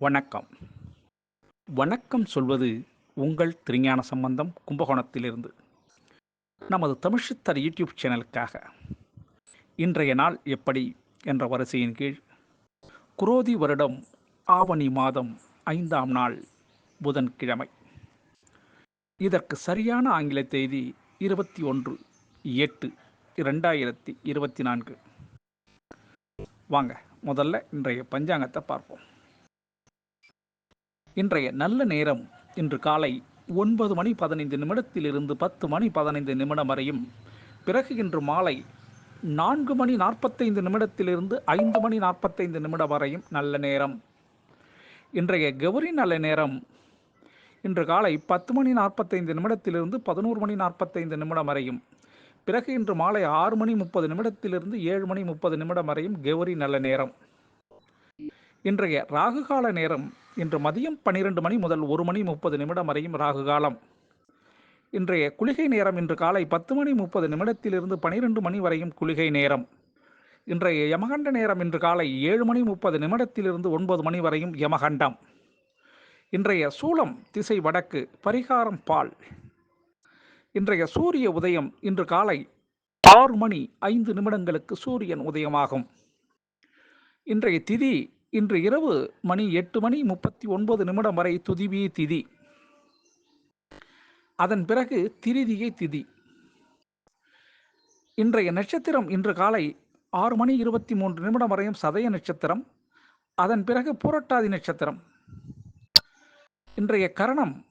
வணக்கம். வணக்கம் சொல்வது உங்கள் திருஞான சம்பந்தம் கும்பகோணத்திலிருந்து. நமது தமிழ்ச்சித்தர் யூடியூப் சேனலுக்காக. இன்றைய நாள் எப்படி என்ற வரிசையின் கீழ் குரோதி வருடம் ஆவணி மாதம் ஐந்தாம் நாள் புதன்கிழமை. இதற்கு சரியான ஆங்கில தேதி இருபத்தி ஒன்று எட்டு இரண்டாயிரத்தி இருபத்தி நான்கு. வாங்க முதல்ல இன்றைய பஞ்சாங்கத்தை பார்ப்போம். இன்றைய நல்ல நேரம் இன்று காலை ஒன்பது மணி பதினைந்து நிமிடத்திலிருந்து பத்து மணி பதினைந்து நிமிடம் வரையும். பிறகு இன்று மாலை நான்கு மணி நாற்பத்தைந்து நிமிடத்திலிருந்து ஐந்து மணி நாற்பத்தைந்து நிமிடம் வரையும் நல்ல நேரம். இன்றைய கௌரி நல்ல நேரம். இன்று காலை பத்து மணி நாற்பத்தைந்து நிமிடத்திலிருந்து பதினோரு மணி நாற்பத்தைந்து நிமிடம் வரையும். பிறகு இன்று மாலை ஆறு மணி முப்பது நிமிடத்திலிருந்து ஏழு மணி முப்பது நிமிடம் வரையும் கௌரி நல்ல நேரம். இன்றைய ராகுகால நேரம் இன்று மதியம் பன்னிரண்டு மணி முதல் ஒரு மணி முப்பது நிமிடம் வரையும் ராகு காலம் இன்றைய குளிகை நேரம் இன்று காலை பத்து மணி முப்பது நிமிடத்திலிருந்து பனிரெண்டு மணி வரையும் குளிகை நேரம். இன்றைய யமகண்ட நேரம் இன்று காலை ஏழு மணி முப்பது நிமிடத்திலிருந்து ஒன்பது மணி வரையும் யமகண்டம். இன்றைய சூளம் திசை வடக்கு பரிகாரம் பால். இன்றைய சூரிய உதயம் இன்று காலை ஆறு மணி ஐந்து நிமிடங்களுக்கு சூரியன் உதயமாகும். இன்றைய திதி இன்று இரவு மணி எட்டு மணி முப்பத்தி ஒன்பது நிமிடம் வரை துதிவி திதி. அதன் பிறகு திரிதிகை திதி. இன்றைய நட்சத்திரம் இன்று காலை ஆறு மணி இருபத்தி மூன்று நிமிடம் வரையும் சதய நட்சத்திரம் அதன் பிறகு புரட்டாதி நட்சத்திரம். இன்றைய கரணம்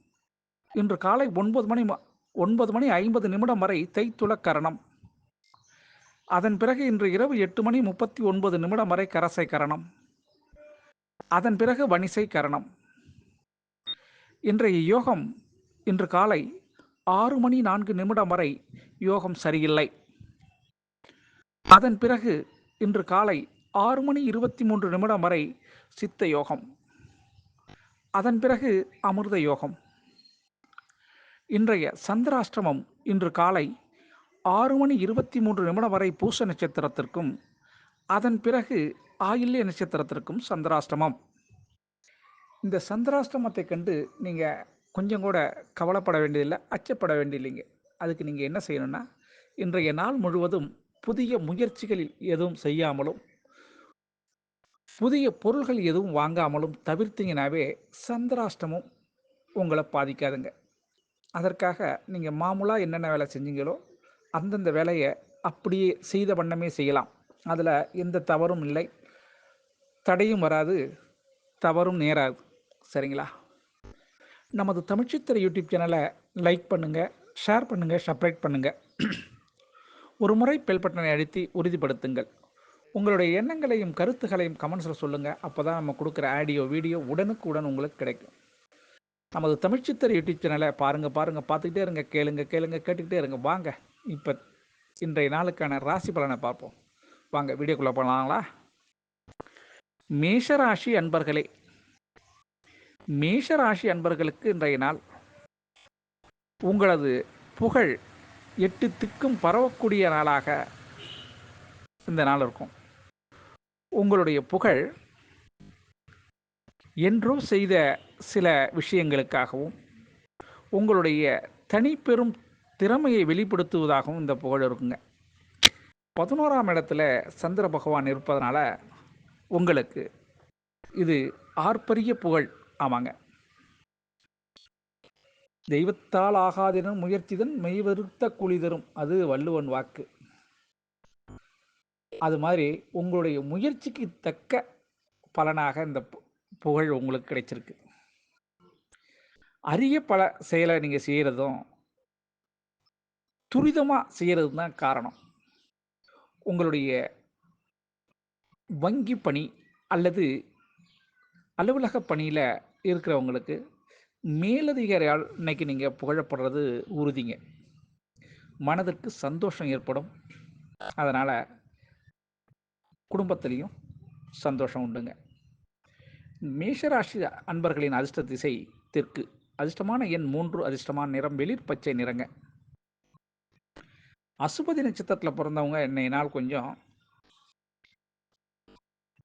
இன்று காலை ஒன்பது மணி ம- ஒன்பது மணி ஐம்பது நிமிடம் வரை தைத்துள கரணம். அதன் பிறகு இன்று இரவு எட்டு மணி முப்பத்தி ஒன்பது நிமிடம் வரை கரசை கரணம். அதன் பிறகு வணிசை கரணம். இன்றைய யோகம் இன்று காலை ஆறு மணி நான்கு நிமிடம் வரை யோகம் சரியில்லை. அதன் பிறகு இன்று காலை ஆறு மணி இருபத்தி மூன்று நிமிடம் வரை சித்த யோகம். அதன் பிறகு அமிர்த யோகம். இன்றைய சந்திராஷ்டமம் இன்று காலை ஆறு மணி இருபத்தி மூன்று நிமிடம் வரை பூச நட்சத்திரத்திற்கும் அதன் பிறகு ஆயில்ய நட்சத்திரத்திற்கும் சந்திராஷ்டமம். இந்த சந்திராஷ்டமத்தை கண்டு நீங்கள் கொஞ்சம் கூட கவலைப்பட வேண்டியதில்லை அச்சப்பட வேண்டியதில்லைங்க. அதுக்கு நீங்கள் என்ன செய்யணும்னா இன்றைய நாள் முழுவதும் புதிய முயற்சிகளில் எதுவும் செய்யாமலும் புதிய பொருள்கள் எதுவும் வாங்காமலும் தவிர்த்தீங்கனாவே சந்திராஷ்டமும் உங்களை பாதிக்காதுங்க. அதற்காக நீங்கள் மாமூலாக என்னென்ன வேலை செஞ்சீங்களோ அந்தந்த வேலையை அப்படியே செய்த வண்ணமே செய்யலாம். அதில் எந்த தவறும் இல்லை. தடையும் வராது தவறும் நேராது. சரிங்களா? நமது தமிழ்ச்சித்திரை யூடியூப் சேனலை லைக் பண்ணுங்கள் ஷேர் பண்ணுங்கள் சப்ரேட் பண்ணுங்கள் ஒரு முறை பெல் பட்டனை அழுத்தி உறுதிப்படுத்துங்கள். உங்களுடைய எண்ணங்களையும் கருத்துகளையும் கமெண்ட்ஸில் சொல்லுங்கள் அப்போ தான் நம்ம கொடுக்குற ஆடியோ வீடியோ உடனுக்குடன் உங்களுக்கு கிடைக்கும். நமது தமிழ்ச்சித்தர் யூடியூப் சேனலை பாருங்கள் பாருங்கள் பார்த்துக்கிட்டே இருங்க கேளுங்க கேளுங்க கேட்டுக்கிட்டே இருங்க. வாங்க இப்போ இன்றைய நாளுக்கான ராசி பலனை பார்ப்போம். வாங்க வீடியோக்குள்ளே போகலாங்களா மேஷராசி அன்பர்களே மேஷராசி அன்பர்களுக்கு இன்றைய நாள் உங்களது புகழ் எட்டு திக்கும் பரவக்கூடிய நாளாக இந்த நாள் இருக்கும். உங்களுடைய புகழ் என்றும் செய்த சில விஷயங்களுக்காகவும் உங்களுடைய தனிப்பெரும் திறமையை வெளிப்படுத்துவதாகவும் இந்த புகழ் இருக்குங்க. பதினோராம் இடத்துல சந்திர பகவான் இருப்பதனால உங்களுக்கு. இது ஆர்ப்பரிய புகழ். ஆமாங்க. தெய்வத்தால் ஆகாதினும் முயற்சிதன் மெய்வருத்த குழி தரும் அது வள்ளுவன் வாக்கு. அது மாதிரி உங்களுடைய முயற்சிக்கு தக்க பலனாக இந்த பு- புகழ் உங்களுக்கு கிடைச்சிருக்கு. அரிய பல செயலை நீங்கள் செய்கிறதும் துரிதமாக செய்கிறது தான் காரணம். உங்களுடைய வங்கி பணி அல்லது அலுவலக பணியில் இருக்கிறவங்களுக்கு மேலதிகாரியால் இன்னைக்கு நீங்கள் புகழப்படுறது உறுதிங்க. மனதிற்கு சந்தோஷம் ஏற்படும். அதனால் குடும்பத்திலையும் சந்தோஷம் உண்டுங்க. மேஷராசி அன்பர்களின் அதிர்ஷ்ட திசை தெற்கு. அதிர்ஷ்டமான எண் மூன்று அதிர்ஷ்டமான நிறம் வெளிர் பச்சை நிறங்க. அசுபதி நட்சத்திரத்தில் பிறந்தவங்க இன்னைய நாள் கொஞ்சம்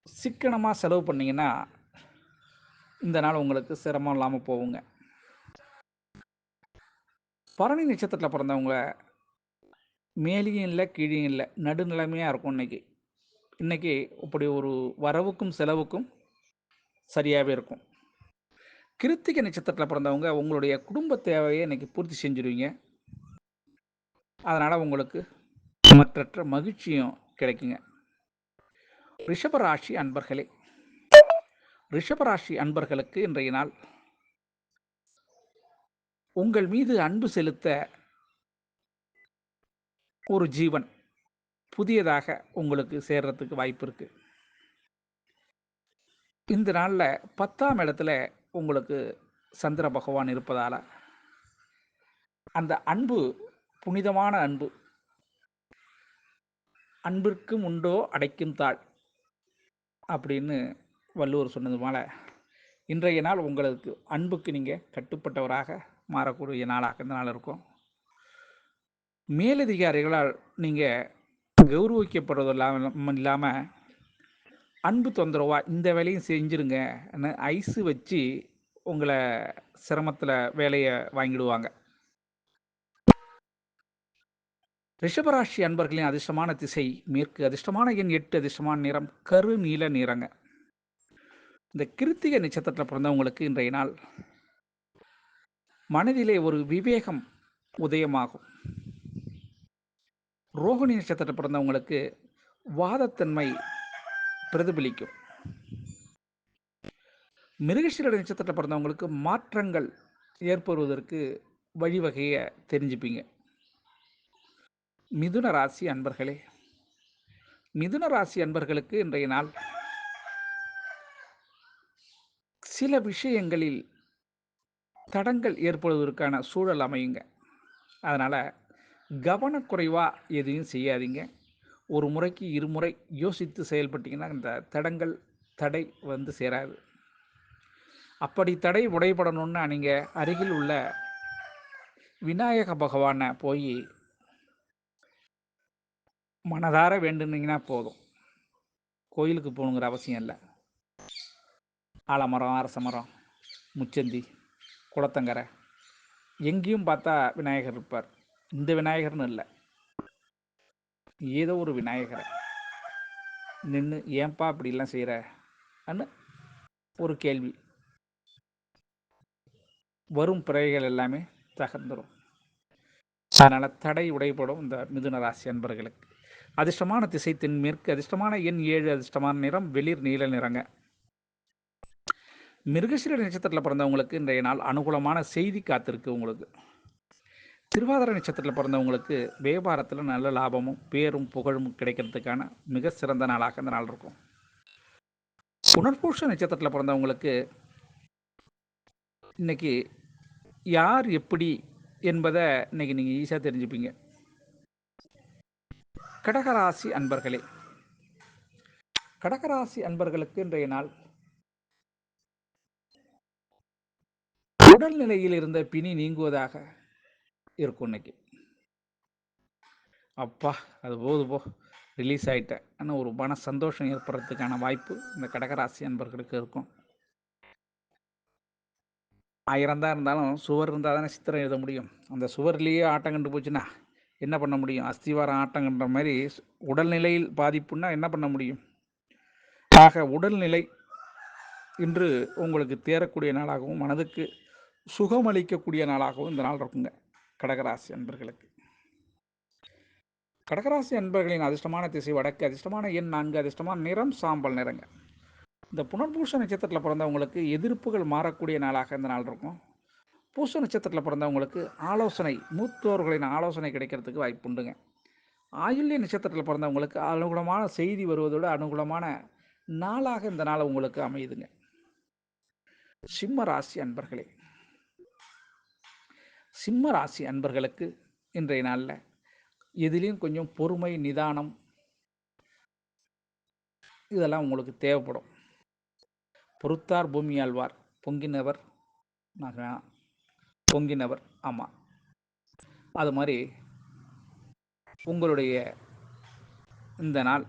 சிக்கனமாக செலவு பண்ணீங்கன்னா இந்த நாள் உங்களுக்கு சிரமம் இல்லாமல் போகுங்க. பரணி நட்சத்திரத்தில் பிறந்தவங்க மேலேயும் இல்லை கீழேயும் இல்லை நடுநிலைமையாக இருக்கும் இன்றைக்கி இன்னைக்கு இப்படி ஒரு வரவுக்கும் செலவுக்கும் சரியாகவே இருக்கும். கிருத்திகை நட்சத்திரத்தில் பிறந்தவங்க உங்களுடைய குடும்ப தேவையை இன்றைக்கி பூர்த்தி செஞ்சுருவீங்க. அதனால் உங்களுக்கு மற்றற்ற மகிழ்ச்சியும் கிடைக்குங்க. ரிஷபராசி அன்பர்களே ரிஷபராசி அன்பர்களுக்கு இன்றைய நாள் உங்கள் மீது அன்பு செலுத்த ஒரு ஜீவன் புதியதாக உங்களுக்கு சேர்றதுக்கு வாய்ப்பு இருக்கு. இந்த நாளில் பத்தாம் இடத்துல உங்களுக்கு சந்திர பகவான் இருப்பதால் அந்த அன்பு புனிதமான அன்பு அன்பிற்கும் உண்டோ அடைக்கும் தாழ் அப்படின்னு வள்ளுவர் சொன்னது போல இன்றைய நாள் உங்களுக்கு அன்புக்கு நீங்கள் கட்டுப்பட்டவராக மாறக்கூடிய நாளாக இந்த நாள் இருக்கும். மேலதிகாரிகளால் நீங்கள் கௌரவிக்கப்படுவது இல்லாமல் இல்லாமல் அன்பு தொந்தரவா இந்த வேலையும் செஞ்சுருங்கன்னு ஐஸு வச்சு உங்களை சிரமத்தில் வேலையை வாங்கிடுவாங்க. ரிஷபராசி அன்பர்களின் அதிர்ஷ்டமான திசை மேற்கு அதிர்ஷ்டமான எண் எட்டு அதிர்ஷ்டமான நிறம் கரு நீல நிறங்க. இந்த கிருத்திக நட்சத்திரத்தில் பிறந்தவங்களுக்கு இன்றைய நாள் மனதிலே ஒரு விவேகம் உதயமாகும். ரோகிணி நட்சத்திரத்தில் பிறந்தவங்களுக்கு வாதத்தன்மை பிரதிபலிக்கும். மிருகசீர நட்சத்திரத்தில் பிறந்தவங்களுக்கு மாற்றங்கள் ஏற்படுவதற்கு வழிவகையை தெரிஞ்சுப்பீங்க. மிதுன ராசி அன்பர்களே மிதுன ராசி அன்பர்களுக்கு இன்றைய நாள் சில விஷயங்களில் தடங்கள் ஏற்படுவதற்கான சூழல் அமையுங்க. அதனால் கவனக்குறைவாக எதையும் செய்யாதீங்க. ஒரு முறைக்கு இருமுறை யோசித்து செயல்பட்டிங்கன்னா இந்த தடங்கள் தடை வந்து சேராது. அப்படி தடை உடைபடணும்னா நீங்கள் அருகில் உள்ள விநாயக பகவானை போய் மனதார வேண்டுனீங்கன்னா போதும். கோயிலுக்கு போகணுங்கிற அவசியம் இல்லை. ஆலமரம் அரச மரம் முச்சந்தி குளத்தங்கரை. எங்கேயும் பார்த்தா விநாயகர் இருப்பார். இந்த விநாயகர்னு இல்லை. ஏதோ ஒரு விநாயகரை. நின்று ஏன்பா அப்படிலாம் செய்கிற அன்னு ஒரு கேள்வி. வரும் பிறவைகள் எல்லாமே தகர்ந்துடும் அதனால் தடை உடைப்படும் இந்த மிதுன ராசி அன்பர்களுக்கு. அதிர்ஷ்டமான திசை தென்மேற்கு அதிர்ஷ்டமான எண் ஏழு அதிர்ஷ்டமான நிறம் வெளிர் நீல நிறங்க. மிருகசீர நட்சத்திரத்தில் பிறந்தவங்களுக்கு இன்றைய நாள் அனுகூலமான செய்தி காத்திருக்கு உங்களுக்கு. திருவாதிர நட்சத்திரத்தில் பிறந்தவங்களுக்கு வியாபாரத்தில் நல்ல லாபமும் பேரும் புகழும் கிடைக்கிறதுக்கான மிக சிறந்த நாளாக இந்த நாள் இருக்கும். புனர்பூஷ நட்சத்திரத்தில் பிறந்தவங்களுக்கு இன்னைக்கு யார் எப்படி என்பதை இன்னைக்கு நீங்கள் ஈஸியாக தெரிஞ்சுப்பீங்க. கடகராசி அன்பர்களே கடகராசி அன்பர்களுக்கு இன்றைய நாள் உடல்நிலையில் இருந்த பிணி நீங்குவதாக இருக்கும் இன்னைக்கு. அப்பா அது போது போ ரிலீஸ் ஆகிட்டேன் ஆனால் ஒரு மன சந்தோஷம் ஏற்படுறதுக்கான வாய்ப்பு இந்த கடகராசி அன்பர்களுக்கு இருக்கும். ஆயிரம் தான் இருந்தாலும் சுவர் இருந்தால் தானே சித்திரம் எழுத முடியும். அந்த சுவர்லேயே ஆட்டம் கண்டு போச்சுன்னா என்ன பண்ண முடியும்? அஸ்திவாரம் ஆட்டங்கன்ற மாதிரி உடல்நிலையில் பாதிப்புன்னா என்ன பண்ண முடியும்? ஆக உடல்நிலை இன்று உங்களுக்கு தேரக்கூடிய நாளாகவும் மனதுக்கு சுகம் அளிக்கக்கூடிய நாளாகவும் இந்த நாள் இருக்குங்க. கடகராசி அன்பர்களுக்கு. கடகராசி அன்பர்களின் அதிர்ஷ்டமான திசை வடக்கு அதிர்ஷ்டமான எண் நான்கு அதிர்ஷ்டமான நிறம் சாம்பல் நிறங்க. இந்த புனர்பூஷ நட்சத்திரத்தில் பிறந்தவங்களுக்கு எதிர்ப்புகள் மாறக்கூடிய நாளாக இந்த நாள் இருக்கும். பூச நட்சத்திரத்தில் பிறந்தவங்களுக்கு ஆலோசனை மூத்தோர்களின் ஆலோசனை கிடைக்கிறதுக்கு வாய்ப்புண்டுங்க ஆயுள்ய நட்சத்திரத்தில் பிறந்தவங்களுக்கு அனுகூலமான செய்தி வருவதோடு அனுகூலமான நாளாக இந்த நாள் உங்களுக்கு அமையுதுங்க. சிம்ம ராசி அன்பர்களே சிம்ம ராசி அன்பர்களுக்கு இன்றைய நாளில் எதிலையும் கொஞ்சம் பொறுமை நிதானம் இதெல்லாம் உங்களுக்கு தேவைப்படும். பொறுத்தார் பூமி ஆழ்வார் பொங்கினவர் நான் பொங்கினவர். ஆமாம் அது மாதிரி உங்களுடைய இந்த நாள்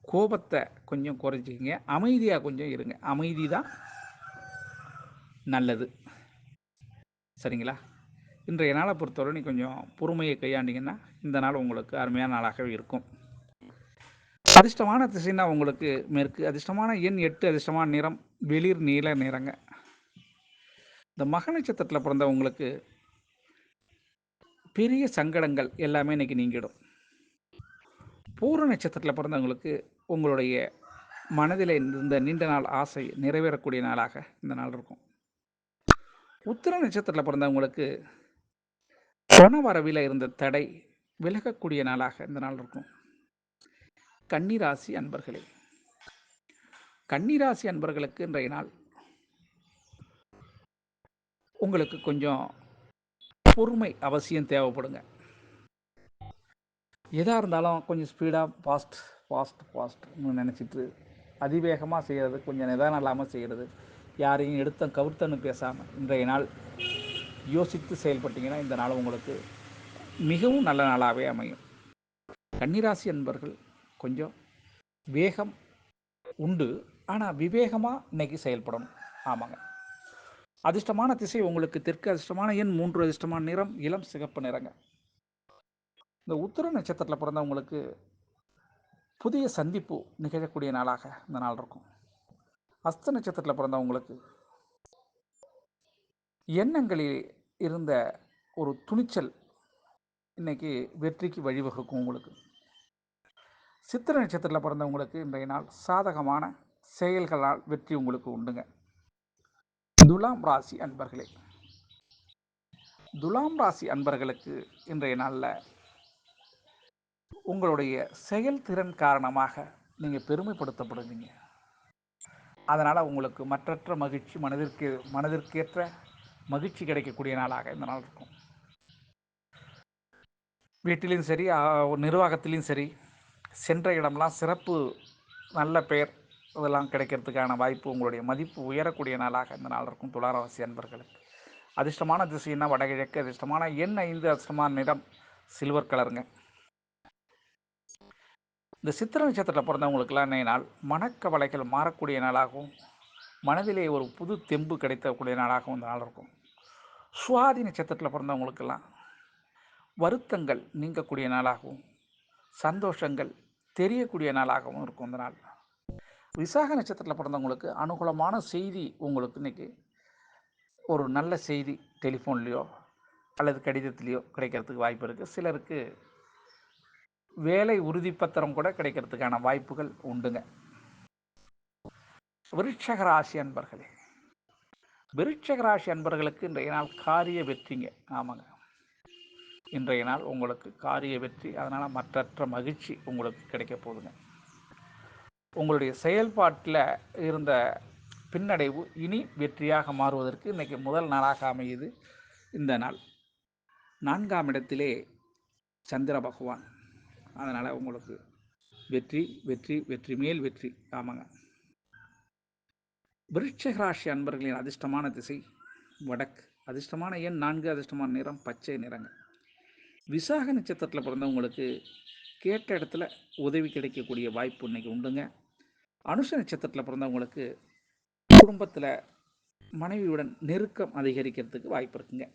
கோபத்தை கொஞ்சம் குறைச்சிக்கிங்க. அமைதியாக கொஞ்சம் இருங்க. அமைதி தான் நல்லது. சரிங்களா? இன்றைய நாளை பொறுத்தவரை நீ கொஞ்சம் பொறுமையை கையாண்டிங்கன்னா இந்த நாள் உங்களுக்கு அருமையான நாளாகவே இருக்கும். அதிர்ஷ்டமான திசைன்னா உங்களுக்கு மேற்கு. அதிர்ஷ்டமான எண் எட்டு அதிர்ஷ்டமான நிறம் வெளிர் நீல நிறங்க. இந்த மக நட்சத்திரத்தில் பிறந்தவங்களுக்கு பெரிய சங்கடங்கள் எல்லாமே இன்னைக்கு நீங்கிடும். பூர நட்சத்திரத்தில் பிறந்தவங்களுக்கு உங்களுடைய மனதில் இருந்த நீண்ட நாள் ஆசை நிறைவேறக்கூடிய நாளாக இந்த நாள் இருக்கும். உத்திர நட்சத்திரத்தில் பிறந்தவங்களுக்கு பண வரவில் இருந்த தடை விலகக்கூடிய நாளாக இந்த நாள் இருக்கும். கன்னிராசி அன்பர்களே கன்னிராசி அன்பர்களுக்கு இன்றைய நாள் உங்களுக்கு கொஞ்சம் பொறுமை அவசியம் தேவைப்படுங்க. எதாக இருந்தாலும் கொஞ்சம் ஸ்பீடாக ஃபாஸ்ட் ஃபாஸ்ட் ஃபாஸ்ட்னு நினச்சிட்டு அதிவேகமாக செய்கிறது கொஞ்சம் நிதானம் இல்லாமல் செய்கிறது யாரையும் எடுத்த கவிர்த்தன்னு பேசாமல் இன்றைய நாள் யோசித்து செயல்பட்டீங்கன்னா இந்த நாள் உங்களுக்கு மிகவும் நல்ல நாளாகவே அமையும். கன்னிராசி என்பர்கள் கொஞ்சம் வேகம் உண்டு. ஆனால் விவேகமாக இன்றைக்கி செயல்படணும். ஆமாங்க. அதிர்ஷ்டமான திசை உங்களுக்கு தெற்கு அதிர்ஷ்டமான எண் மூன்று அதிர்ஷ்டமான நிறம் இளம் சிகப்பு நிறங்க. இந்த உத்தர நட்சத்திரத்தில் பிறந்தவங்களுக்கு புதிய சந்திப்பு நிகழக்கூடிய நாளாக இந்த நாள் இருக்கும். அஸ்த நட்சத்திரத்தில் பிறந்தவங்களுக்கு எண்ணங்களில் இருந்த ஒரு துணிச்சல் இன்னைக்கு வெற்றிக்கு வழிவகுக்கும் உங்களுக்கு. சித்திர நட்சத்திரத்தில் பிறந்தவங்களுக்கு இன்றைய நாள் சாதகமான செயல்களால் வெற்றி உங்களுக்கு உண்டுங்க. துலாம் ராசி அன்பர்களே. துலாம் ராசி அன்பர்களுக்கு இன்றைய நாளில் உங்களுடைய செயல்திறன் காரணமாக நீங்கள் பெருமைப்படுத்தப்படுவீங்க. அதனால் உங்களுக்கு மற்றற்ற மகிழ்ச்சி மனதிற்கு மனதிற்கேற்ற மகிழ்ச்சி கிடைக்கக்கூடிய நாளாக இந்த நாள் இருக்கும். வீட்டிலையும் சரி நிர்வாகத்திலையும் சரி சென்ற இடம்லாம் சிறப்பு நல்ல பெயர். இதெல்லாம் கிடைக்கிறதுக்கான வாய்ப்பு உங்களுடைய மதிப்பு உயரக்கூடிய நாளாக இந்த நாள் இருக்கும் துளாராசி அன்பர்களுக்கு. அதிர்ஷ்டமான திசைன்னா வடகிழக்கு. அதிர்ஷ்டமான எண் ஐந்து. அதிர்ஷ்டமான நிறம் சில்வர் கலருங்க. இந்த சித்திர நட்சத்திரத்தில் பிறந்தவங்களுக்கெல்லாம் இன்றைய நாள் மனக்கவலைகள் மாறக்கூடிய நாளாகவும் மனதிலே ஒரு புது தெம்பு கிடைத்தக்கூடிய நாளாகவும் இந்த நாள் இருக்கும். சுவாதி நட்சத்திரத்தில் பிறந்தவங்களுக்கெல்லாம் வருத்தங்கள் நீங்கக்கூடிய நாளாகவும் சந்தோஷங்கள் தெரியக்கூடிய நாளாகவும் இருக்கும் இந்த நாள். விசாக நட்சத்திரத்தில் பிறந்தவங்களுக்கு அனுகூலமான செய்தி உங்களுக்கு இன்றைக்கி ஒரு நல்ல செய்தி டெலிஃபோன்லேயோ அல்லது கடிதத்துலேயோ கிடைக்கிறதுக்கு வாய்ப்பு இருக்குது சிலருக்கு வேலை உறுதிப்பத்திரம் கூட கிடைக்கிறதுக்கான வாய்ப்புகள் உண்டுங்க. விருட்சக ராசி அன்பர்களே விருட்சக ராசி அன்பர்களுக்கு இன்றைய நாள் காரிய வெற்றிங்க. ஆமாங்க. இன்றைய நாள் உங்களுக்கு காரிய வெற்றி அதனால் மற்றற்ற மகிழ்ச்சி உங்களுக்கு கிடைக்க போகுதுங்க. உங்களுடைய செயல்பாட்டில் இருந்த பின்னடைவு இனி வெற்றியாக மாறுவதற்கு இன்றைக்கி முதல் நாளாக அமையுது இந்த நாள். நான்காம் இடத்திலே சந்திர பகவான். அதனால் உங்களுக்கு வெற்றி வெற்றி வெற்றி மேல் வெற்றி. ஆமாங்க. விருட்சகராசி அன்பர்களின் அதிர்ஷ்டமான திசை வடக்கு. அதிர்ஷ்டமான எண் நான்கு அதிர்ஷ்டமான நிறம் பச்சை நிறங்க. விசாக நட்சத்திரத்தில் பிறந்தவங்களுக்கு கேட்ட இடத்துல உதவி கிடைக்கக்கூடிய வாய்ப்பு இன்னைக்கு உண்டுங்க. அனுஷ நட்சத்திரத்தில் பிறந்தவங்களுக்கு குடும்பத்தில் மனைவியுடன் நெருக்கம் அதிகரிக்கிறதுக்கு வாய்ப்பு இருக்குங்க.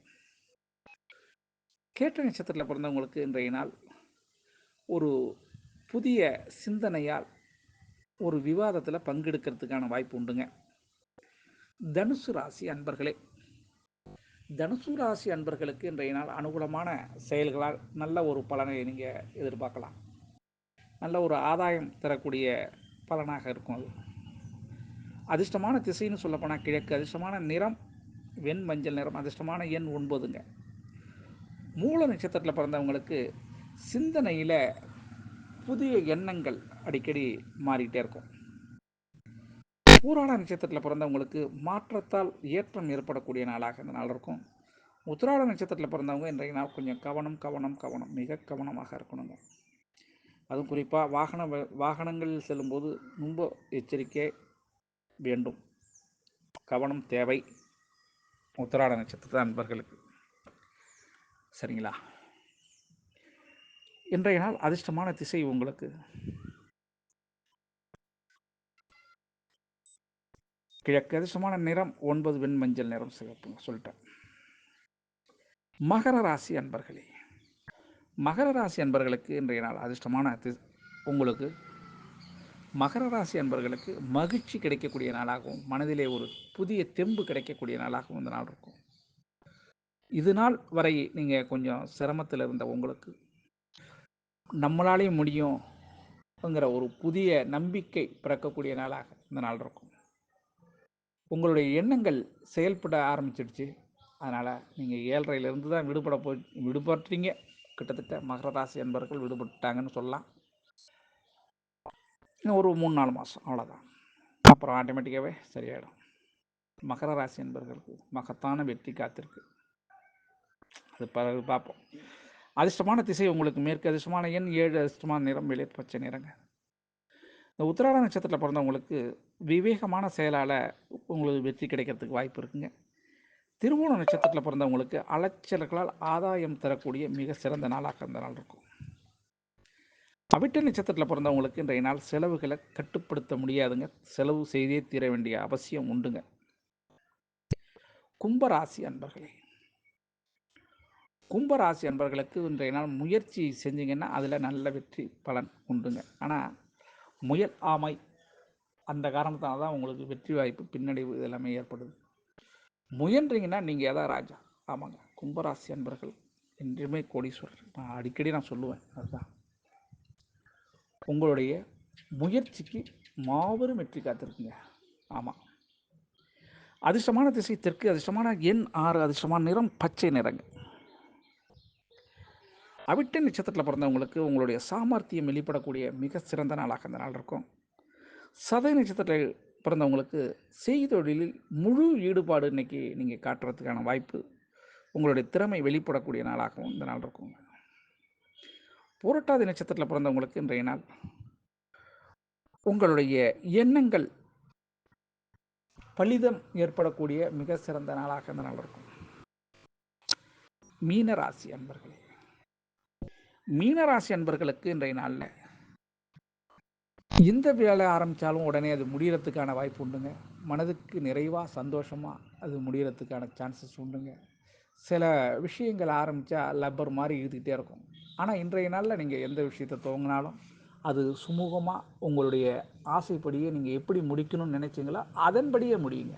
கேட்ட நட்சத்திரத்தில் பிறந்தவங்களுக்கு இன்றைய நாள் ஒரு புதிய சிந்தனையால் ஒரு விவாதத்தில் பங்கெடுக்கிறதுக்கான வாய்ப்பு உண்டுங்க. தனுசு ராசி அன்பர்களே தனுசு ராசி அன்பர்களுக்கு இன்றைய நாள் அனுகூலமான செயல்களால் நல்ல ஒரு பலனை நீங்கள் எதிர்பார்க்கலாம். நல்ல ஒரு ஆதாயம் தரக்கூடிய பலனாக இருக்கும் அது. அதிர்ஷ்டமான திசைன்னு சொல்லப்போனால் கிழக்கு அதிர்ஷ்டமான நிறம் வெண் மஞ்சள் நிறம் அதிர்ஷ்டமான எண் ஒன்பதுங்க. மூல நட்சத்திரத்தில் பிறந்தவங்களுக்கு சிந்தனையில் புதிய எண்ணங்கள் அடிக்கடி மாறிக்கிட்டே இருக்கும். பூராட நட்சத்திரத்தில் பிறந்தவங்களுக்கு மாற்றத்தால் ஏற்றம் ஏற்படக்கூடிய நாளாக இந்த நாள் இருக்கும். உத்திராட நட்சத்திரத்தில் பிறந்தவங்க இன்றைய நாள் கொஞ்சம் கவனம் கவனம் கவனம் மிக கவனமாக இருக்கணுங்க. அதுவும் குறிப்பாக வாகன வாகனங்களில் செல்லும்போது ரொம்ப எச்சரிக்கை வேண்டும். கவனம் தேவை. உத்தராட நட்சத்திர அன்பர்களுக்கு சரிங்களா? இன்றைய நாள் அதிர்ஷ்டமான திசை உங்களுக்கு? கிழக்கு அதிர்ஷ்டமான நிறம் ஒன்பது வெண் மஞ்சள் நிறம் சிகப்புங்க சொல்லிட்டேன். மகர ராசி அன்பர்களே மகர ராசி அன்பர்களுக்கு இன்றைய நாள் அதிர்ஷ்டமான தி- உங்களுக்கு மகர ராசி அன்பர்களுக்கு மகிழ்ச்சி கிடைக்கக்கூடிய நாளாகவும் மனதிலே ஒரு புதிய தெம்பு கிடைக்கக்கூடிய நாளாகவும் இந்த நாள் இருக்கும். இது நாள் வரை நீங்கள் கொஞ்சம் சிரமத்தில் இருந்த உங்களுக்கு நம்மளாலே முடியும்ங்கிற ஒரு புதிய நம்பிக்கை பிறக்கக்கூடிய நாளாக இந்த நாள் இருக்கும். உங்களுடைய எண்ணங்கள் செயல்பட ஆரம்பிச்சிடுச்சு. அதனால் நீங்கள் ஏழரையிலிருந்து தான் விடுபட போ விடுபட்டுறீங்க கிட்டத்தட்ட மகர ராசி என்பவர்கள் விடுபட்டாங்கன்னு சொல்லலாம். இன்னும் ஒரு மூணு நாலு மாதம் அவ்வளோதான் அப்புறம் ஆட்டோமேட்டிக்காகவே சரியாயிடும். மகர ராசி என்பர்களுக்கு மகத்தான வெற்றி காத்திருக்கு. அது பிறகு பார்ப்போம். அதிர்ஷ்டமான திசை உங்களுக்கு மேற்கு அதிர்ஷ்டமான எண் ஏழு அதிர்ஷ்டமான நிறம் வெளியே பச்சை நிறங்க. இந்த உத்திராட நட்சத்திரத்தில் பிறந்தவங்களுக்கு விவேகமான செயலால் உங்களுக்கு வெற்றி கிடைக்கிறதுக்கு வாய்ப்பு இருக்குங்க. திருவோண நட்சத்திரத்தில் பிறந்தவங்களுக்கு அலைச்சல்களால் ஆதாயம் தரக்கூடிய மிக சிறந்த நாளாக அந்த நாள் இருக்கும். அவிட்ட நட்சத்திரத்தில் பிறந்தவங்களுக்கு இன்றைய நாள் செலவுகளை கட்டுப்படுத்த முடியாதுங்க. செலவு செய்தே தீர வேண்டிய அவசியம் உண்டுங்க. கும்பராசி அன்பர்களே கும்பராசி அன்பர்களுக்கு இன்றைய நாள் முயற்சி செஞ்சிங்கன்னா அதில் நல்ல வெற்றி பலன் உண்டுங்க. ஆனால் முயல் ஆமை அந்த காரணத்தால் தான் உங்களுக்கு வெற்றி வாய்ப்பு பின்னடைவு இது எல்லாமே ஏற்படுது. முயன்றீங்கன்னா நீங்கள் எதா ராஜா? ஆமாங்க. கும்பராசி அன்பர்கள் என்றுமே கோடீஸ்வரர். நான் அடிக்கடி நான் சொல்லுவேன் அதுதான். உங்களுடைய முயற்சிக்கு மாபெரும் வெற்றி காத்திருக்குங்க. ஆமாம் அதிர்ஷ்டமான திசை தெற்கு அதிர்ஷ்டமான எண் ஆறு அதிர்ஷ்டமான நிறம் பச்சை நிறங்க. அவிட்ட நட்சத்திரத்தில் பிறந்தவங்களுக்கு உங்களுடைய சாமர்த்தியம் வெளிப்படக்கூடிய மிக சிறந்த நாளாக அந்த நாள் இருக்கும். சதய நட்சத்திரத்தில் பிறந்தவங்களுக்கு செய்தொழிலில் முழு ஈடுபாடு இன்னைக்கு நீங்கள் காட்டுறதுக்கான வாய்ப்பு உங்களுடைய திறமை வெளிப்படக்கூடிய நாளாகவும் இந்த நாள் இருக்கும் புரட்டாதி நட்சத்திரத்தில் பிறந்தவங்களுக்கு இன்றைய நாள். உங்களுடைய எண்ணங்கள் பலிதம் ஏற்படக்கூடிய மிக சிறந்த நாளாக இந்த நாள் இருக்கும். மீனராசி அன்பர்களே மீனராசி அன்பர்களுக்கு இன்றைய நாளில் எந்த வேலை ஆரம்பித்தாலும் உடனே அது முடியறதுக்கான வாய்ப்பு உண்டுங்க. மனதுக்கு நிறைவாக சந்தோஷமாக அது முடியறதுக்கான சான்சஸ் உண்டுங்க. சில விஷயங்கள் ஆரம்பித்தா லப்பர் மாதிரி இழுத்துக்கிட்டே இருக்கும். ஆனால் இன்றைய நாளில் நீங்கள் எந்த விஷயத்தை துவங்கினாலும் அது சுமூகமாக உங்களுடைய ஆசைப்படியே நீங்கள் எப்படி முடிக்கணும்னு நினச்சிங்களோ அதன்படியே முடியுங்க.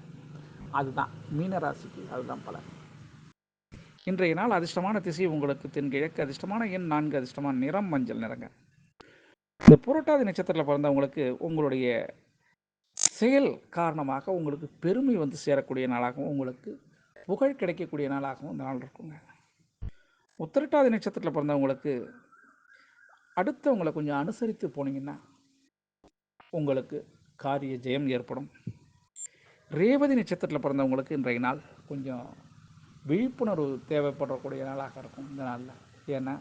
அதுதான். மீனராசிக்கு அதுதான் பலன். இன்றைய நாள் அதிர்ஷ்டமான திசை உங்களுக்கு தென்கிழக்கு அதிர்ஷ்டமான எண் நான்கு அதிர்ஷ்டமான நிறம் மஞ்சள் நிறங்க. இந்த புரட்டாதி நட்சத்திரத்தில் பிறந்தவங்களுக்கு உங்களுடைய செயல் காரணமாக உங்களுக்கு பெருமை வந்து சேரக்கூடிய நாளாகவும் உங்களுக்கு புகழ் கிடைக்கக்கூடிய நாளாகவும் இந்த நாள் இருக்குங்க. உத்திரட்டாதி நட்சத்திரத்தில் பிறந்தவங்களுக்கு அடுத்தவங்களை கொஞ்சம் அனுசரித்து போனீங்கன்னா உங்களுக்கு காரிய ஜெயம் ஏற்படும். ரேவதி நட்சத்திரத்தில் பிறந்தவங்களுக்கு இன்றைய நாள் கொஞ்சம் விழிப்புணர்வு தேவைப்படக்கூடிய நாளாக இருக்கும் இந்த நாளில். ஏன்னா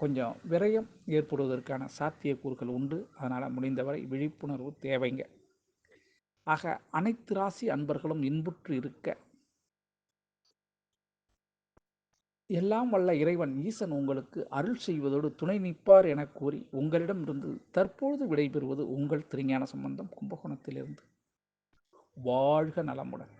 கொஞ்சம் விரயம் ஏற்படுவதற்கான சாத்தியக்கூறுகள் உண்டு. அதனால் முடிந்தவரை விழிப்புணர்வு தேவைங்க. ஆக அனைத்து ராசி அன்பர்களும் இன்புற்று இருக்க. எல்லாம் வல்ல இறைவன் ஈசன் உங்களுக்கு அருள் செய்வதோடு துணை நிற்பார் என கூறி உங்களிடமிருந்து தற்பொழுது விடைபெறுவது உங்கள் திருஞான சம்பந்தம் கும்பகோணத்திலிருந்து. வாழ்க நலமுடன்.